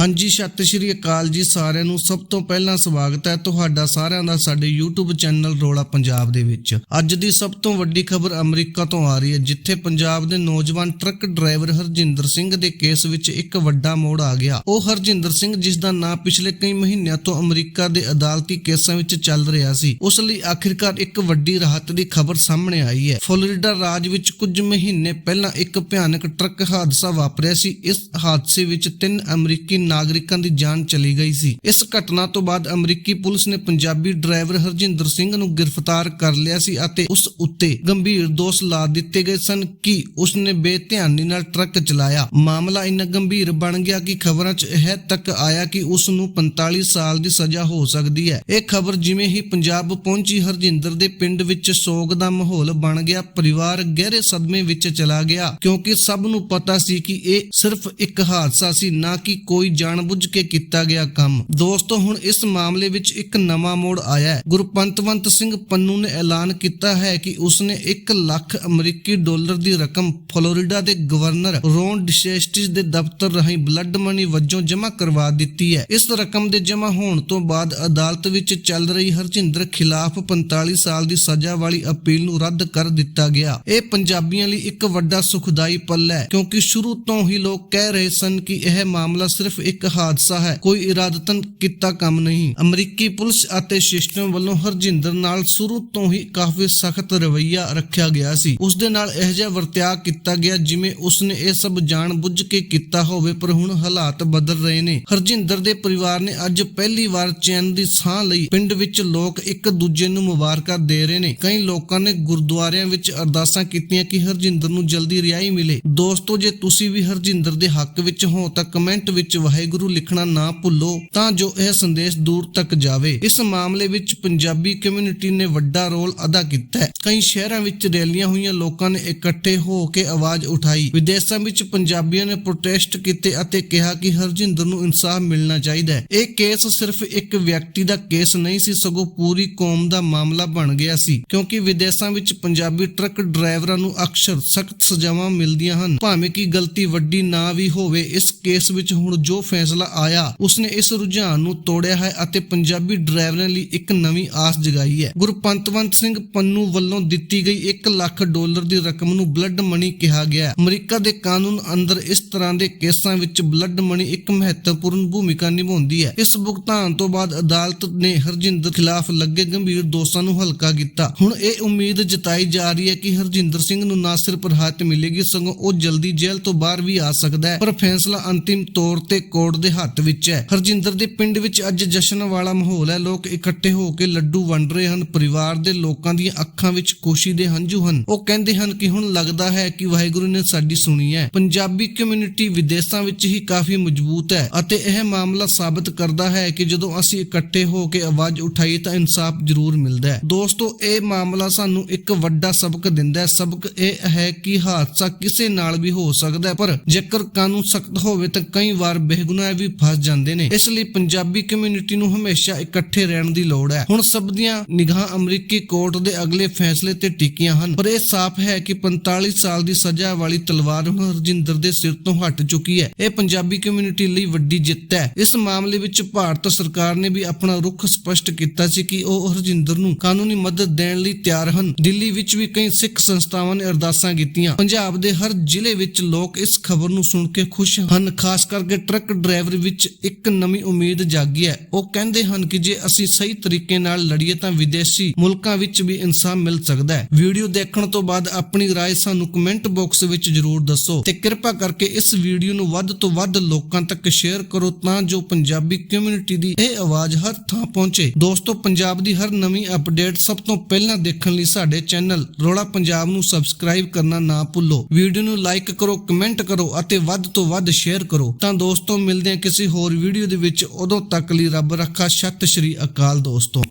ਹਾਂਜੀ ਸਤਿ ਸ਼੍ਰੀ ਅਕਾਲ ਜੀ ਸਾਰਿਆਂ ਨੂੰ ਸਭ ਤੋਂ ਪਹਿਲਾਂ ਸਵਾਗਤ ਹੈ ਤੁਹਾਡਾ ਸਾਰਿਆਂ ਦਾ ਸਾਡੇ YouTube ਚੈਨਲ ਰੋਲਾ ਪੰਜਾਬ ਦੇ ਵਿੱਚ। ਅੱਜ ਦੀ ਸਭ ਤੋਂ ਵੱਡੀ ਖਬਰ ਅਮਰੀਕਾ ਤੋਂ ਆ ਰਹੀ ਹੈ, ਜਿੱਥੇ ਪੰਜਾਬ ਦੇ ਨੌਜਵਾਨ ਟਰੱਕ ਡਰਾਈਵਰ ਹਰਜਿੰਦਰ ਸਿੰਘ ਦੇ ਕੇਸ ਵਿੱਚ ਇੱਕ ਵੱਡਾ ਮੋੜ ਆ ਗਿਆ। ਉਹ ਹਰਜਿੰਦਰ ਸਿੰਘ, ਜਿਸ ਦਾ ਨਾਂ ਪਿਛਲੇ ਕਈ ਮਹੀਨਿਆਂ ਤੋਂ ਅਮਰੀਕਾ ਦੇ ਅਦਾਲਤੀ ਕੇਸਾਂ ਵਿੱਚ ਚੱਲ ਰਿਹਾ ਸੀ, ਉਸ ਲਈ ਆਖਿਰਕਾਰ ਇੱਕ ਵੱਡੀ ਰਾਹਤ ਦੀ ਖਬਰ ਸਾਹਮਣੇ ਆਈ ਹੈ। ਫਲੋਰੀਡਾ ਰਾਜ ਵਿੱਚ ਕੁਝ ਮਹੀਨੇ ਪਹਿਲਾਂ ਇੱਕ ਭਿਆਨਕ ਟਰੱਕ ਹਾਦਸਾ ਵਾਪਰਿਆ ਸੀ। ਇਸ ਹਾਦਸੇ ਵਿੱਚ ਤਿੰਨ ਅਮਰੀਕੀ ਨਾਗਰਿਕਾਂ ਦੀ ਜਾਨ ਚਲੀ ਗਈ ਸੀ। ਇਸ ਘਟਨਾ ਤੋਂ ਬਾਅਦ ਅਮਰੀਕੀ ਪੁਲਿਸ ਨੇ ਪੰਜਾਬੀ ਡਰਾਈਵਰ ਹਰਜਿੰਦਰ ਸਿੰਘ ਨੂੰ ਗ੍ਰਿਫਤਾਰ ਕਰ ਲਿਆ ਸੀ ਅਤੇ ਉਸ ਉੱਤੇ ਗੰਭੀਰ ਦੋਸ਼ ਲਾ ਦਿੱਤੇ ਗਏ ਸਨ ਕਿ ਉਸ ਨੇ ਬੇਧਿਆਨੀ ਨਾਲ ਟਰੱਕ ਚਲਾਇਆ। ਮਾਮਲਾ ਇੰਨਾ ਗੰਭੀਰ ਬਣ ਗਿਆ ਕਿ ਖਬਰਾਂ 'ਚ ਇਹ ਤੱਕ ਆਇਆ ਕਿ ਉਸ ਨੂੰ 45 ਸਾਲ ਦੀ ਸਜ਼ਾ ਹੋ ਸਕਦੀ ਹੈ। ਇਹ ਖਬਰ ਜਿਵੇਂ ਹੀ ਪੰਜਾਬ ਪਹੁੰਚੀ, ਹਰਜਿੰਦਰ ਦੇ ਪਿੰਡ ਵਿੱਚ ਸੋਗ ਦਾ ਮਾਹੌਲ ਬਣ ਗਿਆ, ਪਰਿਵਾਰ ਗਹਿਰੇ ਸਦਮੇ ਵਿੱਚ ਚਲਾ ਗਿਆ। ਕਿਉਂਕਿ ਸਭ ਨੂੰ ਪਤਾ ਸੀ ਕਿ ਇਹ ਸਿਰਫ ਇੱਕ ਹਾਦਸਾ ਸੀ, ਨਾ ਕਿ ਕੋਈ ਜਾਣਬੁੱਝ ਕੇ ਕੀਤਾ ਗਿਆ ਕੰਮ। ਦੋਸਤੋ, ਹੁਣ ਇਸ ਮਾਮਲੇ ਵਿੱਚ ਇੱਕ ਨਵਾਂ ਮੋੜ ਆਇਆ ਹੈ। ਗੁਰਪੰਤਵੰਤ ਸਿੰਘ ਪੰਨੂ ਨੇ ਐਲਾਨ ਕੀਤਾ ਹੈ ਕਿ ਉਸਨੇ 1 ਲੱਖ ਅਮਰੀਕੀ ਡਾਲਰ ਦੀ ਰਕਮ ਫਲੋਰੀਡਾ ਦੇ ਗਵਰਨਰ ਰੌਨ ਡਿਸੈਸਟਿਸ ਦੇ ਦਫ਼ਤਰ ਰਾਹੀਂ ਬਲੱਡ ਮਨੀ ਵਜੋਂ ਜਮ੍ਹਾਂ ਕਰਵਾ ਦਿੱਤੀ ਹੈ। ਇਸ ਰਕਮ ਦੇ ਜਮ੍ਹਾਂ ਹੋਣ ਤੋਂ ਬਾਅਦ ਅਦਾਲਤ ਵਿੱਚ ਚੱਲ ਰਹੀ ਹਰਜਿੰਦਰ ਖਿਲਾਫ 45 ਸਾਲ ਦੀ ਸਜ਼ਾ ਵਾਲੀ ਅਪੀਲ ਨੂੰ ਰੱਦ ਕਰ ਦਿੱਤਾ ਗਿਆ। ਇਹ ਪੰਜਾਬੀਆਂ ਲਈ ਇੱਕ ਵੱਡਾ ਸੁਖਦਾਈ ਪਲ ਹੈ, ਕਿਉਂਕਿ ਸ਼ੁਰੂ ਤੋਂ ਹੀ ਲੋਕ ਕਹਿ ਰਹੇ ਸਨ ਕਿ ਇਹ ਮਾਮਲਾ ਸਿਰਫ ਇੱਕ ਹਾਦਸਾ ਹੈ। ਕੋਈ ਇਰਾਦਤਨ ਕੀਤਾ ਕੰਮ ਨਹੀਂ। ਅਮਰੀਕੀ ਪੁਲਿਸ ਅਤੇ ਸਿਸਟਮ ਵੱਲੋਂ ਹਰਜਿੰਦਰ ਨਾਲ ਸ਼ੁਰੂ ਤੋਂ ਹੀ ਕਾਫੀ ਸਖਤ ਰਵੱਈਆ ਰੱਖਿਆ ਗਿਆ ਸੀ। ਉਸ ਦੇ ਨਾਲ ਇਹ ਜਿਹਾ ਵਰਤਿਆ ਕੀਤਾ ਗਿਆ ਜਿਵੇਂ ਉਸਨੇ ਇਹ ਸਭ ਜਾਣ ਬੁੱਝ ਕੇ ਕੀਤਾ ਹੋਵੇ, ਪਰ ਹੁਣ ਹਾਲਾਤ ਬਦਲ ਰਹੇ ਨੇ। ਹਰਜਿੰਦਰ ਦੇ ਪਰਿਵਾਰ ਨੇ ਅੱਜ ਪਹਿਲੀ ਵਾਰ ਚੈਨ ਦੀ ਸਾਹ ਲਈ ਪਿੰਡ ਵਿੱਚ ਲੋਕ ਇੱਕ ਦੂਜੇ ਨੂੰ ਮੁਬਾਰਕਾਂ ਦੇ ਰਹੇ ਨੇ। ਕਈ ਲੋਕਾਂ ਨੇ ਗੁਰਦੁਆਰਿਆਂ ਵਿੱਚ ਅਰਦਾਸਾਂ ਕੀਤੀਆਂ ਕਿ ਹਰਜਿੰਦਰ ਨੂੰ ਜਲਦੀ ਰਿਹਾਈ ਮਿਲੇ। ਦੋਸਤੋ, ਜੇ ਤੁਸੀਂ ਵੀ ਹਰਜਿੰਦਰ ਦੇ ਹੱਕ ਵਿੱਚ ਹੋ ਤਾਂ ਕਮੈਂਟ ਵਿੱਚ ਵਾਹਿਗੁਰੂ ਲਿਖਣਾ ਨਾ ਭੁੱਲੋ, ਤਾਂ ਜੋ ਇਹ ਸੰਦੇਸ਼ ਦੂਰ ਤੱਕ ਜਾਵੇ। ਇਸ ਮਾਮਲੇ ਵਿੱਚ ਪੰਜਾਬੀ ਕਮਿਊਨਿਟੀ ਨੇ ਵੱਡਾ ਰੋਲ ਅਦਾ ਕੀਤਾ ਹੈ। ਕਈ ਸ਼ਹਿਰਾਂ ਵਿੱਚ ਰੈਲੀਆਂ ਹੋਈਆਂ ਲੋਕਾਂ ਨੇ ਇਕੱਠੇ ਹੋ ਕੇ ਆਵਾਜ਼ ਉਠਾਈ। ਵਿਦੇਸ਼ਾਂ ਵਿੱਚ ਪੰਜਾਬੀਆਂ ਨੇ ਪ੍ਰੋਟੈਸਟ ਕੀਤੇ ਅਤੇ ਕਿਹਾ ਕਿ ਹਰਜਿੰਦਰ ਨੂੰ ਇਨਸਾਫ ਮਿਲਣਾ ਚਾਹੀਦਾ ਹੈ। ਇਹ ਕੇਸ ਸਿਰਫ ਇੱਕ ਵਿਅਕਤੀ ਦਾ ਕੇਸ ਨਹੀਂ ਸੀ, ਸਗੋਂ ਪੂਰੀ ਕੌਮ ਦਾ ਮਾਮਲਾ ਬਣ ਗਿਆ ਸੀ। ਕਿਉਂਕਿ ਵਿਦੇਸ਼ਾਂ ਵਿੱਚ ਪੰਜਾਬੀ ਟਰੱਕ ਡਰਾਈਵਰਾਂ ਨੂੰ ਅਕਸਰ ਸਖਤ ਸਜ਼ਾਵਾਂ ਮਿਲਦੀਆਂ ਹਨ। ਭਾਵੇਂ ਕਿ ਗਲਤੀ ਵੱਡੀ ਨਾ ਵੀ ਹੋਵੇ, ਇਸ ਕੇਸ ਵਿੱਚ ਹੁਣ ਜੋ ਫੈਸਲਾ ਆਇਆ, ਉਸਨੇ ਇਸ ਰੁਝਾਨ ਨੂੰ ਤੋੜਿਆ ਹੈ ਅਤੇ ਪੰਜਾਬੀ ਡਰਾਈਵਰਾਂ ਲਈ ਇੱਕ ਨਵੀਂ ਆਸ ਜਗਾਈ ਹੈ। ਗੁਰਪੰਤਵੰਤ ਸਿੰਘ ਪੰਨੂ ਵੱਲੋਂ ਦਿੱਤੀ ਗਈ 1 ਲੱਖ ਡਾਲਰ ਦੀ ਰਕਮ ਨੂੰ ਬਲੱਡ ਮਨੀ ਕਿਹਾ ਗਿਆ ਅਮਰੀਕਾ ਦੇ ਕਾਨੂੰਨ ਅੰਦਰ ਇਸ ਤਰ੍ਹਾਂ ਦੇ ਕੇਸਾਂ ਵਿੱਚ ਬਲੱਡ ਮਨੀ ਇੱਕ ਮਹੱਤਵਪੂਰਨ ਭੂਮਿਕਾ ਨਿਭਾਉਂਦੀ ਹੈ। ਇਸ ਭੁਗਤਾਨ ਤੋਂ ਬਾਅਦ ਅਦਾਲਤ ਨੇ ਹਰਜਿੰਦਰ ਖਿਲਾਫ ਲੱਗੇ ਗੰਭੀਰ ਦੋਸ਼ਾਂ ਨੂੰ ਹਲਕਾ ਕੀਤਾ। ਹੁਣ ਇਹ ਉਮੀਦ ਜਤਾਈ ਜਾ ਰਹੀ ਹੈ ਕਿ ਹਰਜਿੰਦਰ ਸਿੰਘ ਨੂੰ ਨਾ ਸਿਰਫ ਰਾਹਤ ਮਿਲੇਗੀ, ਸਗੋਂ ਉਹ ਜਲਦੀ ਜੇਲ੍ਹ ਤੋਂ ਬਾਹਰ ਵੀ ਆ ਸਕਦਾ ਹੈ। ਪਰ ਫੈਸਲਾ ਅੰਤਿਮ ਤੌਰ ਤੇ ਕੋਰਟ ਦੇ ਹੱਥ ਵਿੱਚ ਹੈ। ਹਰਜਿੰਦਰ ਦੇ ਪਿੰਡ ਵਿੱਚ ਅੱਜ ਜਸ਼ਨ ਵਾਲਾ ਮਾਹੌਲ ਹੈ। ਲੋਕ ਇਕੱਠੇ ਹੋ ਕੇ ਲੱਡੂ ਵੰਡ ਰਹੇ ਹਨ। ਪਰਿਵਾਰ ਦੇ ਲੋਕਾਂ ਦੀਆਂ ਅੱਖਾਂ ਵਿੱਚ ਖੁਸ਼ੀ ਦੇ ਹੰਝੂ ਹਨ। ਉਹ ਕਹਿੰਦੇ ਹਨ ਕਿ ਹੁਣ ਲੱਗਦਾ ਹੈ ਕਿ ਵਾਹਿਗੁਰੂ ਨੇ ਸਾਡੀ ਸੁਣੀ ਹੈ। ਪੰਜਾਬੀ ਕਮਿਊਨਿਟੀ ਵਿਦੇਸ਼ਾਂ ਵਿੱਚ ਹੀ ਕਾਫੀ ਮਜ਼ਬੂਤ ਹੈ ਅਤੇ ਇਹ ਮਾਮਲਾ ਸਾਬਤ ਕਰਦਾ ਹੈ ਕਿ ਜਦੋਂ ਅਸੀਂ ਇਕੱਠੇ ਹੋ ਕੇ ਆਵਾਜ਼ ਉਠਾਈ ਤਾਂ ਇਨਸਾਫ ਜ਼ਰੂਰ ਮਿਲਦਾ ਹੈ। ਦੋਸਤੋ, ਇਹ ਮਾਮਲਾ ਸਾਨੂੰ ਇੱਕ ਵੱਡਾ ਸਬਕ ਦਿੰਦਾ ਹੈ। ਸਬਕ ਇਹ ਹੈ ਕਿ ਹਾਦਸਾ ਕਿਸੇ ਨਾਲ ਵੀ ਹੋ ਸਕਦਾ ਹੈ, ਪਰ ਜੇਕਰ ਕਾਨੂੰਨ ਸਖਤ ਹੋਵੇ ਤਾਂ ਕਈ ਵਾਰ ਬੇਗੁਨਾਹ ਵੀ ਫਸ ਜਾਂਦੇ ਨੇ। ਇਸ ਲਈ ਪੰਜਾਬੀ ਕਮਿਊਨਿਟੀ ਨੂੰ ਹਮੇਸ਼ਾ ਇਕੱਠੇ ਰਹਿਣ ਦੀ ਲੋੜ ਹੈ। ਹੁਣ ਸਭ ਦੀਆਂ ਨਿਗਾਹਾਂ ਅਮਰੀਕੀ ਕੋਰਟ ਦੇ ਅਗਲੇ ਫੈਸਲੇ ਤੇ ਟਿਕੀਆਂ ਹਨ। ਪਰ ਇਹ ਸਾਫ਼ ਹੈ ਕਿ 45 ਸਾਲ ਦੀ ਸਜ਼ਾ ਵਾਲੀ ਤਲਵਾਰ ਹੁਣ ਹਰਜਿੰਦਰ ਦੇ ਸਿਰ ਤੋਂ ਹਟ ਚੁੱਕੀ ਹੈ। ਇਹ ਪੰਜਾਬੀ ਕਮਿਊਨਿਟੀ ਲਈ ਵੱਡੀ ਜਿੱਤ ਹੈ। ਇਸ ਮਾਮਲੇ ਵਿੱਚ ਭਾਰਤ ਸਰਕਾਰ ਨੇ ਵੀ ਆਪਣਾ ਰੁਖ ਸਪਸ਼ਟ ਕੀਤਾ ਸੀ ਕਿ ਉਹ ਹਰਜਿੰਦਰ ਨੂੰ ਕਾਨੂੰਨੀ ਮਦਦ ਦੇਣ ਲਈ ਤਿਆਰ ਹਨ। ਦਿੱਲੀ ਵਿੱਚ ਵੀ ਕਈ ਸਿੱਖ ਸੰਸਥਾਵਾਂ ਨੇ ਅਰਦਾਸਾਂ ਕੀਤੀਆਂ। ਪੰਜਾਬ ਦੇ ਹਰ ਜ਼ਿਲ੍ਹੇ ਵਿੱਚ ਲੋਕ ਇਸ ਖਬਰ ਨੂੰ ਸੁਣ ਕੇ ਖੁਸ਼ ਹਨ, ਖਾਸ ਕਰਕੇ ਟਰੱਕ ਡਰਾਈਵਰ ਵਿੱਚ ਇੱਕ ਨਵੀਂ ਉਮੀਦ ਜਾਗੀ ਹੈ ਉਹ ਕਹਿੰਦੇ ਹਨ ਕਿ ਜੇ ਅਸੀਂ ਸਹੀ ਤਰੀਕੇ ਨਾਲ ਲੜੀਏ ਤਾਂ ਵਿਦੇਸ਼ੀ ਮੁਲਕਾਂ ਵਿੱਚ ਵੀ ਇਨਸਾਫ ਮਿਲ ਸਕਦਾ ਹੈ ਵੀਡੀਓ ਦੇਖਣ ਤੋਂ ਬਾਅਦ ਆਪਣੀ رائے ਸਾਨੂੰ ਕਮੈਂਟ ਬਾਕਸ ਵਿੱਚ ਜਰੂਰ ਦੱਸੋ ਤੇ ਕਿਰਪਾ ਕਰਕੇ ਇਸ ਵੀਡੀਓ ਨੂੰ ਵੱਧ ਤੋਂ ਵੱਧ ਲੋਕਾਂ ਤੱਕ ਸ਼ੇਅਰ ਕਰੋ ਤਾਂ ਜੋ ਪੰਜਾਬੀ ਕਮਿਊਨਿਟੀ ਦੀ ਇਹ ਆਵਾਜ਼ ਹਰ ਥਾਂ ਪਹੁੰਚੇ ਦੋਸਤੋ ਪੰਜਾਬ ਦੀ ਹਰ ਨਵੀਂ ਅਪਡੇਟ ਸਭ ਤੋਂ ਪਹਿਲਾਂ ਦੇਖਣ ਲਈ ਸਾਡੇ ਚੈਨਲ ਰੋਲਾ ਪੰਜਾਬ ਨੂੰ ਸਬਸਕ੍ਰਾਈਬ ਕਰਨਾ ਨਾ ਭੁੱਲੋ ਵੀਡੀਓ ਨੂੰ ਲਾਈਕ ਕਰੋ ਕਮੈਂਟ ਕਰੋ ਅਤੇ ਵੱਧ ਤੋਂ ਵੱਧ ਸ਼ੇਅਰ ਕਰੋ ਤਾਂ ਦੋਸਤੋ ਮਿਲਦੇ ਹਾਂ ਕਿਸੇ ਹੋਰ ਵੀਡੀਓ ਦੇ ਵਿੱਚ। ਉਦੋਂ ਤੱਕ ਲਈ ਰੱਬ ਰੱਖਾ। ਸਤਿ ਸ਼੍ਰੀ ਅਕਾਲ ਦੋਸਤੋ।